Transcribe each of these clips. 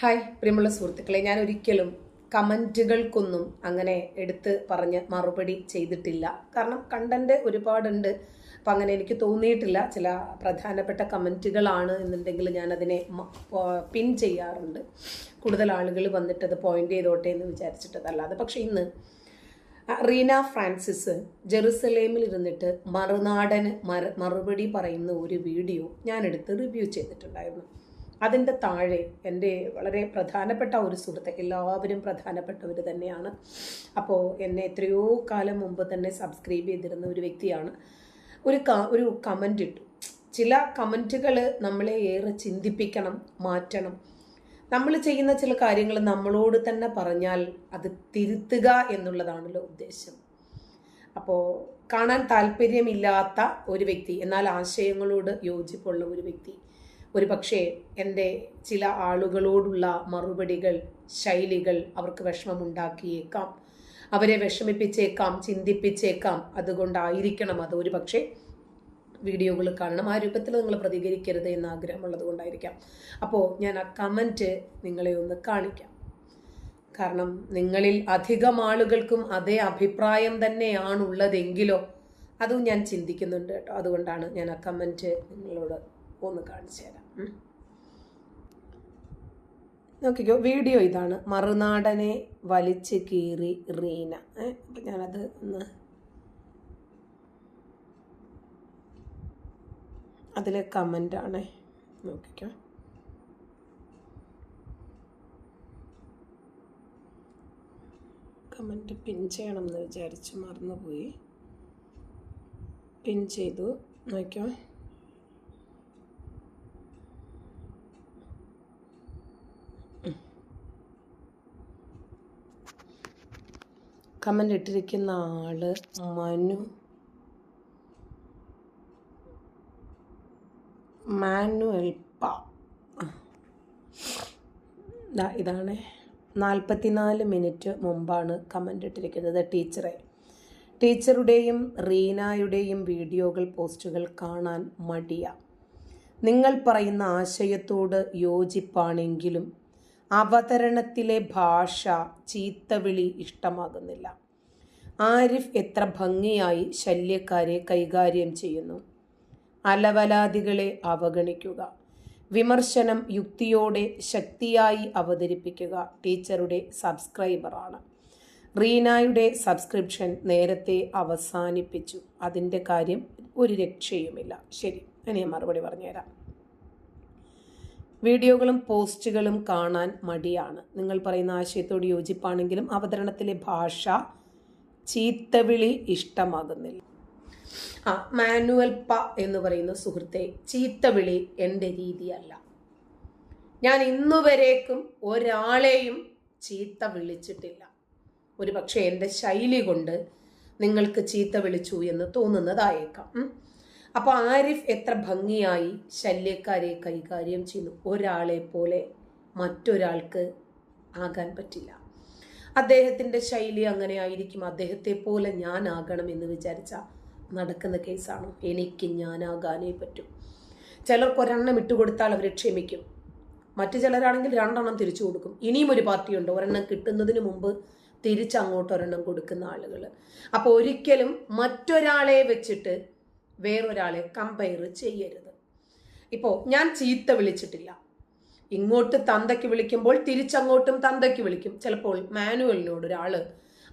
Hi പ്രിയമുള്ള സുഹൃത്തുക്കളെ ഞാൻ ഒരിക്കലും കമന്റുകൾക്കൊന്നും അങ്ങനെ എടുത്ത് പറഞ്ഞ് മറുപടി ചെയ്തിട്ടില്ല. കാരണം കണ്ടന്റ് ഒരുപാടുണ്ട്. അപ്പം അങ്ങനെ എനിക്ക് തോന്നിയിട്ടില്ല. ചില പ്രധാനപ്പെട്ട കമന്റുകളാണ് എന്നുണ്ടെങ്കിൽ ഞാനതിനെ പിൻ ചെയ്യാറുണ്ട്. കൂടുതൽ ആളുകൾ വന്നിട്ട് അത് പോയിന്റ് ചെയ്തോട്ടെ എന്ന് വിചാരിച്ചിട്ടതല്ലാതെ. പക്ഷേ ഇന്ന് റീന ഫ്രാൻസിസ് ജെറുസലേമിൽ ഇരുന്നിട്ട് മറുനാടന് മറുപടി പറയുന്ന ഒരു വീഡിയോ ഞാനെടുത്ത് റിവ്യൂ ചെയ്തിട്ടുണ്ടായിരുന്നു. അതിന്റെ താഴെ എന്റെ വളരെ പ്രധാനപ്പെട്ട ഒരു സുഹൃത്ത് എല്ലാവരും പ്രധാനപ്പെട്ടവർ തന്നെയാണ്. അപ്പോൾ എന്നെ എത്രയോ കാലം മുമ്പ് തന്നെ സബ്സ്ക്രൈബ് ചെയ്തിരുന്ന ഒരു വ്യക്തിയാണ്. ഒരു ഒരു കമന്റ് ഇട്ടു. ചില കമന്റുകൾ നമ്മളെ ഏറെ ചിന്തിപ്പിക്കണം മാറ്റണം. നമ്മൾ ചെയ്യുന്ന ചില കാര്യങ്ങൾ നമ്മളോട് തന്നെ പറഞ്ഞാൽ അത് തിരുത്തുക എന്നുള്ളതാണല്ലോ ഉദ്ദേശം. അപ്പോൾ കാണാൻ താല്പര്യമില്ലാത്ത ഒരു വ്യക്തി എന്നാൽ ആശയങ്ങളോട് യോജിപ്പുള്ള ഒരു വ്യക്തി ഒരു പക്ഷേ എന്റെ ചില ആളുകളോടുള്ള മറുപടികൾ ശൈലികൾ അവർക്ക് വിഷമമുണ്ടാക്കിയേക്കാം. അവരെ വിഷമിപ്പിച്ചേക്കാം ചിന്തിപ്പിച്ചേക്കാം. അതുകൊണ്ടായിരിക്കണം അത്. ഒരു പക്ഷേ വീഡിയോകൾ കാണണം. ആ രൂപത്തിൽ നിങ്ങൾ പ്രതികരിക്കരുത് എന്ന് ആഗ്രഹമുള്ളത് കൊണ്ടായിരിക്കാം. അപ്പോൾ ഞാൻ ആ കമന്റ് നിങ്ങളെ ഒന്ന് കാണിക്കാം. കാരണം നിങ്ങളിൽ അധികം ആളുകൾക്കും അതേ അഭിപ്രായം തന്നെയാണുള്ളതെങ്കിലോ അതും ഞാൻ ചിന്തിക്കുന്നുണ്ട് കേട്ടോ. അതുകൊണ്ടാണ് ഞാൻ ആ കമന്റ് നിങ്ങളോട് ഒന്ന് കാണിച്ചു തരാം. നോക്കിക്കോ വീഡിയോ ഇതാണ്. മറുനാടനെ വലിച്ച് കീറി റീന. അപ്പം ഞാനത് ഒന്ന് അതിലെ കമന്റാണേ നോക്കിക്കോ. കമന്റ് പിൻ ചെയ്യണം എന്ന് വിചാരിച്ച് മറന്നുപോയി. പിൻ ചെയ്തു. നോക്കിയോ കമന്റ് ഇട്ടിരിക്കുന്ന ആൾ മനു. മാനുവൽപ്പ. ഇതാണ്. നാൽപ്പത്തിനാല് മിനിറ്റ് മുമ്പാണ് കമന്റ് ഇട്ടിരിക്കുന്നത് ടീച്ചറെ. ടീച്ചറുടെയും റീനായുടെയും വീഡിയോകൾ പോസ്റ്റുകൾ കാണാൻ മടിയ. നിങ്ങൾ പറയുന്ന ആശയത്തോട് യോജിപ്പാണെങ്കിലും അവതരണത്തിലെ ഭാഷ ചീത്തവിളി ഇഷ്ടമാകുന്നില്ല. ആരിഫ് എത്ര ഭംഗിയായി ശല്യക്കാരെ കൈകാര്യം ചെയ്യുന്നു. അലവലാദികളെ അവഗണിക്കുക. വിമർശനം യുക്തിയോടെ ശക്തിയായി അവതരിപ്പിക്കുക ടീച്ചറുടെ സബ്സ്ക്രൈബറാണ്. റീനായുടെ സബ്സ്ക്രിപ്ഷൻ നേരത്തെ അവസാനിപ്പിച്ചു. അതിന്റെ കാര്യം ഒരു രക്ഷയുമില്ല. ശരി ഞാൻ മറുപടി പറഞ്ഞുതരാം. വീഡിയോകളും പോസ്റ്റുകളും കാണാൻ മടിയാണ്. നിങ്ങൾ പറയുന്ന ആശയത്തോട് യോജിപ്പാണെങ്കിലും അവതരണത്തിലെ ഭാഷ ചീത്തവിളി ഇഷ്ടമാകുന്നില്ല. ആ മാനുവൽ പ എന്ന് പറയുന്ന സുഹൃത്തെ ചീത്തവിളി എന്റെ രീതിയല്ല. ഞാൻ ഇന്നുവരേക്കും ഒരാളെയും ചീത്ത വിളിച്ചിട്ടില്ല. ഒരു പക്ഷേ എന്റെ ശൈലി കൊണ്ട് നിങ്ങൾക്ക് ചീത്ത വിളിച്ചു എന്ന് തോന്നുന്നതായേക്കാം. അപ്പോൾ ആരിഫ് എത്ര ഭംഗിയായി ശല്യക്കാരെ കൈകാര്യം ചെയ്യുന്നു. ഒരാളെ പോലെ മറ്റൊരാൾക്ക് ആകാൻ പറ്റില്ല. അദ്ദേഹത്തിന്റെ ശൈലി അങ്ങനെ ആയിരിക്കും. അദ്ദേഹത്തെ പോലെ ഞാൻ ആകണം എന്ന് വിചാരിച്ച നടക്കുന്ന കേസാണ്. എനിക്ക് ഞാനാകാനേ പറ്റും. ചിലർക്ക് ഒരെണ്ണം ഇട്ടുകൊടുത്താൽ അവരെ ക്ഷമിക്കും. മറ്റു ചിലരാണെങ്കിൽ രണ്ടെണ്ണം തിരിച്ചു കൊടുക്കും. ഇനിയും ഒരു പാർട്ടിയുണ്ട്. ഒരെണ്ണം കിട്ടുന്നതിന് മുമ്പ് തിരിച്ചങ്ങോട്ട് ഒരെണ്ണം കൊടുക്കുന്ന ആളുകൾ അപ്പോൾ ഒരിക്കലും മറ്റൊരാളെ വെച്ചിട്ട് വേറൊരാളെ കമ്പയർ ചെയ്യരുത്. ഇപ്പോൾ ഞാൻ ചീത്ത വിളിച്ചിട്ടില്ല. ഇങ്ങോട്ട് തന്തയ്ക്ക് വിളിക്കുമ്പോൾ തിരിച്ചങ്ങോട്ടും തന്തയ്ക്ക് വിളിക്കും. ചിലപ്പോൾ മാനുവലിനോട് ഒരാൾ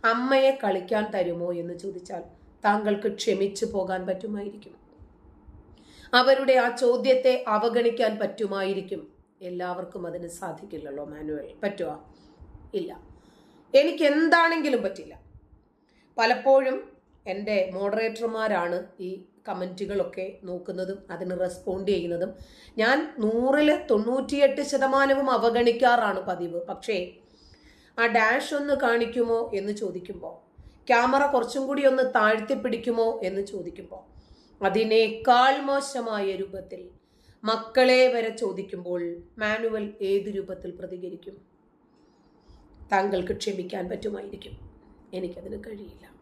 അമ്മയെ കളിക്കാൻ തരുമോ എന്ന് ചോദിച്ചാൽ താങ്കൾക്ക് ക്ഷമിച്ചു പോകാൻ പറ്റുമായിരിക്കും. അവരുടെ ആ ചോദ്യത്തെ അവഗണിക്കാൻ പറ്റുമായിരിക്കും. എല്ലാവർക്കും അതിന് സാധിക്കില്ലല്ലോ മാനുവൽ. പറ്റുമോ ഇല്ല. എനിക്ക് എന്താണെങ്കിലും പറ്റില്ല. പലപ്പോഴും എന്റെ മോഡറേറ്റർമാരാണ് ഈ കമന്റുകളൊക്കെ നോക്കുന്നതും അതിന് റെസ്പോണ്ട് ചെയ്യുന്നതും ഞാൻ നൂറിൽ തൊണ്ണൂറ്റിയെട്ട് ശതമാനവും അവഗണിക്കാറാണ് പതിവ്. പക്ഷേ ആ ഡാഷ് ഒന്ന് കാണിക്കുമോ എന്ന് ചോദിക്കുമ്പോൾ ക്യാമറ കുറച്ചും കൂടി ഒന്ന് താഴ്ത്തി പിടിക്കുമോ എന്ന് ചോദിക്കുമ്പോൾ അതിനേക്കാൾ മോശമായ രൂപത്തിൽ മക്കളെ വരെ ചോദിക്കുമ്പോൾ മാനുവൽ ഏത് രൂപത്തിൽ പ്രതികരിക്കും? താങ്കൾക്ക് ക്ഷമിക്കാൻ പറ്റുമായിരിക്കും. എനിക്കതിന് കഴിയില്ല.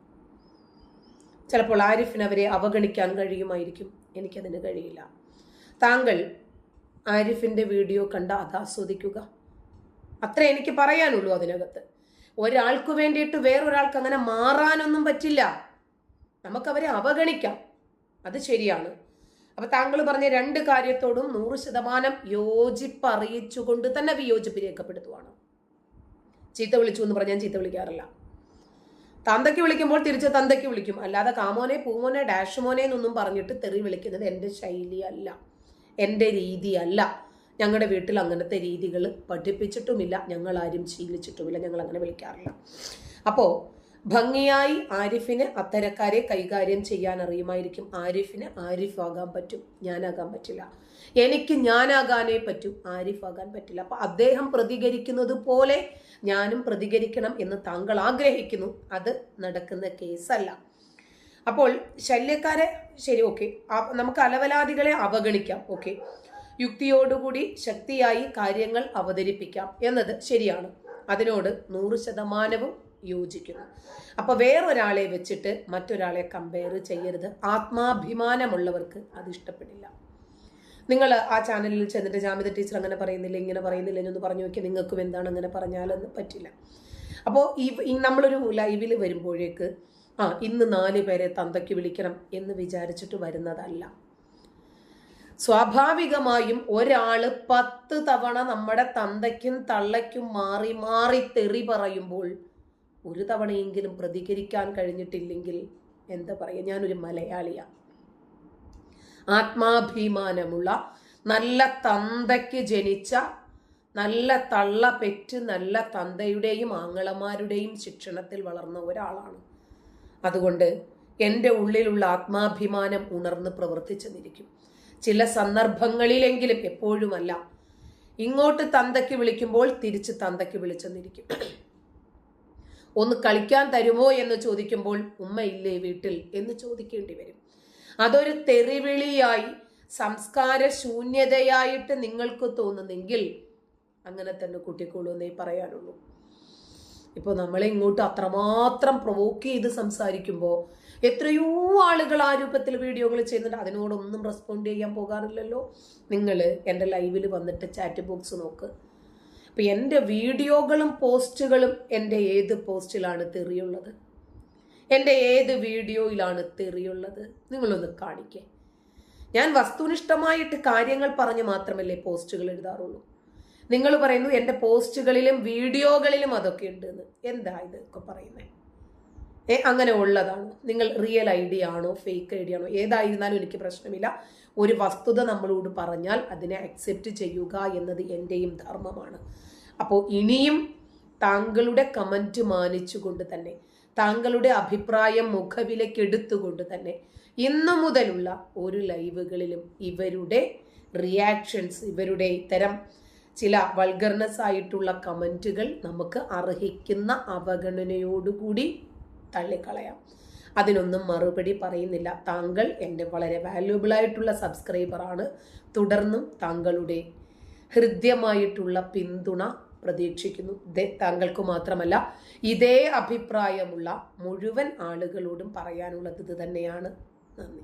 ചിലപ്പോൾ ആരിഫിന് അവരെ അവഗണിക്കാൻ കഴിയുമായിരിക്കും. എനിക്കതിന് കഴിയില്ല. താങ്കൾ ആരിഫിന്റെ വീഡിയോ കണ്ട് അത് ആസ്വദിക്കുക. അത്ര എനിക്ക് പറയാനുള്ളൂ അതിനകത്ത്. ഒരാൾക്ക് വേണ്ടിയിട്ട് വേറൊരാൾക്ക് അങ്ങനെ മാറാനൊന്നും പറ്റില്ല. നമുക്കവരെ അവഗണിക്കാം. അത് ശരിയാണ്. അപ്പൊ താങ്കൾ പറഞ്ഞ രണ്ട് കാര്യത്തോടും നൂറ് ശതമാനം യോജിപ്പ് അറിയിച്ചുകൊണ്ട് തന്നെ വിയോജിപ്പ് രേഖപ്പെടുത്തുവാണ്. ചീത്ത വിളിച്ചു എന്ന് പറഞ്ഞാൽ ചീത്ത വിളിക്കാറില്ല. തന്തയ്ക്ക് വിളിക്കുമ്പോൾ തിരിച്ച് തന്തയ്ക്ക് വിളിക്കും. അല്ലാതെ കാമോനെ പൂമോനെ ഡാഷ് മോനെ എന്നൊന്നും പറഞ്ഞിട്ട് തെറി വിളിക്കുന്നത് എന്റെ ശൈലിയല്ല എന്റെ രീതിയല്ല ഞങ്ങളുടെ വീട്ടിൽ അങ്ങനത്തെ രീതികൾ പഠിപ്പിച്ചിട്ടുമില്ല. ഞങ്ങൾ ആരും ശീലിച്ചിട്ടുമില്ല. ഞങ്ങൾ അങ്ങനെ വിളിക്കാറില്ല. അപ്പോൾ ഭംഗിയായി ആരിഫിന് അത്തരക്കാരെ കൈകാര്യം ചെയ്യാൻ അറിയുമായിരിക്കും. ആരിഫിന് ആരിഫ് ആകാൻ പറ്റും. ഞാനാകാൻ പറ്റില്ല. എനിക്ക് ഞാനാകാനേ പറ്റൂ. ആരിഫാകാൻ പറ്റില്ല. അപ്പം അദ്ദേഹം പ്രതികരിക്കുന്നത് പോലെ ഞാനും പ്രതികരിക്കണം എന്ന് താങ്കൾ ആഗ്രഹിക്കുന്നു. അത് നടക്കുന്ന കേസല്ല. അപ്പോൾ ശല്യക്കാരെ ശരി ഓക്കെ. നമുക്ക് അലവലാദികളെ അവഗണിക്കാം. ഓക്കെ. യുക്തിയോടുകൂടി ശക്തിയായി കാര്യങ്ങൾ അവതരിപ്പിക്കാം എന്നത് ശരിയാണ്. അതിനോട് നൂറ് ശതമാനവും യോജിക്കുന്നു. അപ്പൊ വേറൊരാളെ വെച്ചിട്ട് മറ്റൊരാളെ കമ്പയർ ചെയ്യരുത്. ആത്മാഭിമാനമുള്ളവർക്ക് അത് ഇഷ്ടപ്പെടില്ല. നിങ്ങൾ ആ ചാനലിൽ ചെന്നിട്ട് ജാമിത ടീച്ചർ അങ്ങനെ പറയുന്നില്ല ഇങ്ങനെ പറയുന്നില്ല എന്നൊന്ന് പറഞ്ഞു നോക്കിയാൽ നിങ്ങൾക്കും എന്താണ് അങ്ങനെ പറഞ്ഞാലെന്ന് പറ്റില്ല. അപ്പോൾ ഈ നമ്മളൊരു ലൈവിൽ വരുമ്പോഴേക്ക് ആ ഇന്ന് നാല് പേരെ തന്തയ്ക്ക് വിളിക്കണം എന്ന് വിചാരിച്ചിട്ട് വരുന്നതല്ല. സ്വാഭാവികമായും ഒരാൾ പത്ത് തവണ നമ്മുടെ തന്തയ്ക്കും തള്ളയ്ക്കും മാറി മാറി തെറി പറയുമ്പോൾ ഒരു തവണയെങ്കിലും പ്രതികരിക്കാൻ കഴിഞ്ഞിട്ടില്ലെങ്കിൽ എന്താ പറയുക ഞാനൊരു മലയാളിയാണ് ആത്മാഭിമാനമുള്ള നല്ല തന്തയ്ക്ക് ജനിച്ച നല്ല തള്ള പെറ്റ് നല്ല തന്തയുടെയും ആങ്ങളമാരുടെയും ശിക്ഷണത്തിൽ വളർന്ന ഒരാളാണ്. അതുകൊണ്ട് എന്റെ ഉള്ളിലുള്ള ആത്മാഭിമാനം ഉണർന്ന് പ്രവർത്തിച്ചെന്നിരിക്കും. ചില സന്ദർഭങ്ങളിലെങ്കിലും എപ്പോഴുമല്ല ഇങ്ങോട്ട് തന്തയ്ക്ക് വിളിക്കുമ്പോൾ തിരിച്ച് തന്തയ്ക്ക് വിളിച്ചെന്നിരിക്കും. ഒന്ന് കളിക്കാൻ തരുമോ എന്ന് ചോദിക്കുമ്പോൾ ഉമ്മയില്ലേ വീട്ടിൽ എന്ന് ചോദിക്കേണ്ടി വരും. അതൊരു തെറിവിളിയായി സംസ്കാര ശൂന്യതയായിട്ട് നിങ്ങൾക്ക് തോന്നുന്നെങ്കിൽ അങ്ങനെ തന്നെ കൂട്ടിക്കോളൂ എന്നേ പറയാനുള്ളൂ. ഇപ്പോൾ നമ്മളെ ഇങ്ങോട്ട് അത്രമാത്രം പ്രൊവോക്ക് ചെയ്ത് സംസാരിക്കുമ്പോൾ എത്രയോ ആളുകൾ ആ രൂപത്തിൽ വീഡിയോകൾ ചെയ്യുന്നുണ്ട്. അതിനോടൊന്നും റെസ്പോണ്ട് ചെയ്യാൻ പോകാറില്ലല്ലോ. നിങ്ങൾ എന്റെ ലൈവിൽ വന്നിട്ട് ചാറ്റ് ബോക്സ് നോക്ക്. അപ്പം എന്റെ വീഡിയോകളും പോസ്റ്റുകളും എന്റെ ഏത് പോസ്റ്റിലാണ് തെറിയുള്ളത്? എന്റെ ഏത് വീഡിയോയിലാണ് തെറിയുള്ളത്? നിങ്ങളൊന്ന് കാണിക്കേ. ഞാൻ വസ്തുനിഷ്ഠമായിട്ട് കാര്യങ്ങൾ പറഞ്ഞ് മാത്രമല്ലേ പോസ്റ്റുകൾ എഴുതാറുള്ളൂ. നിങ്ങൾ പറയുന്നു എന്റെ പോസ്റ്റുകളിലും വീഡിയോകളിലും അതൊക്കെ ഉണ്ട് എന്ന് എന്താ ഇതൊക്കെ പറയുന്നത് ഏ അങ്ങനെ ഉള്ളതാണ്. നിങ്ങൾ റിയൽ ഐ ഡി ആണോ ഫേക്ക് ഐ ഡി ആണോ ഏതായിരുന്നാലും എനിക്ക് പ്രശ്നമില്ല. ഒരു വസ്തുത നമ്മളോട് പറഞ്ഞാൽ അതിനെ അക്സെപ്റ്റ് ചെയ്യുക എന്നത് എന്റെയും ധർമ്മമാണ്. അപ്പോൾ ഇനിയും താങ്കളുടെ കമന്റ് മാനിച്ചുകൊണ്ട് തന്നെ താങ്കളുടെ അഭിപ്രായം മുഖവിലക്കെടുത്തുകൊണ്ട് തന്നെ ഇന്നു മുതലുള്ള ഒരു ലൈവുകളിലും ഇവരുടെ റിയാക്ഷൻസ് ഇവരുടെ ഇത്തരം ചില വൾഗർനെസ് ആയിട്ടുള്ള കമന്റുകൾ നമുക്ക് അർഹിക്കുന്ന അവഗണനയോടുകൂടി തള്ളിക്കളയാം. അതിനൊന്നും മറുപടി പറയുന്നില്ല. താങ്കൾ എന്റെ വളരെ വാല്യുബിൾ ആയിട്ടുള്ള സബ്സ്ക്രൈബറാണ് തുടർന്നും താങ്കളുടെ ഹൃദ്യമായിട്ടുള്ള പിന്തുണ പ്രതീക്ഷിക്കുന്നു. താങ്കൾക്ക് മാത്രമല്ല ഇതേ അഭിപ്രായമുള്ള മുഴുവൻ ആളുകളോടും പറയാനുള്ളത് ഇത് തന്നെയാണ്. നന്ദി.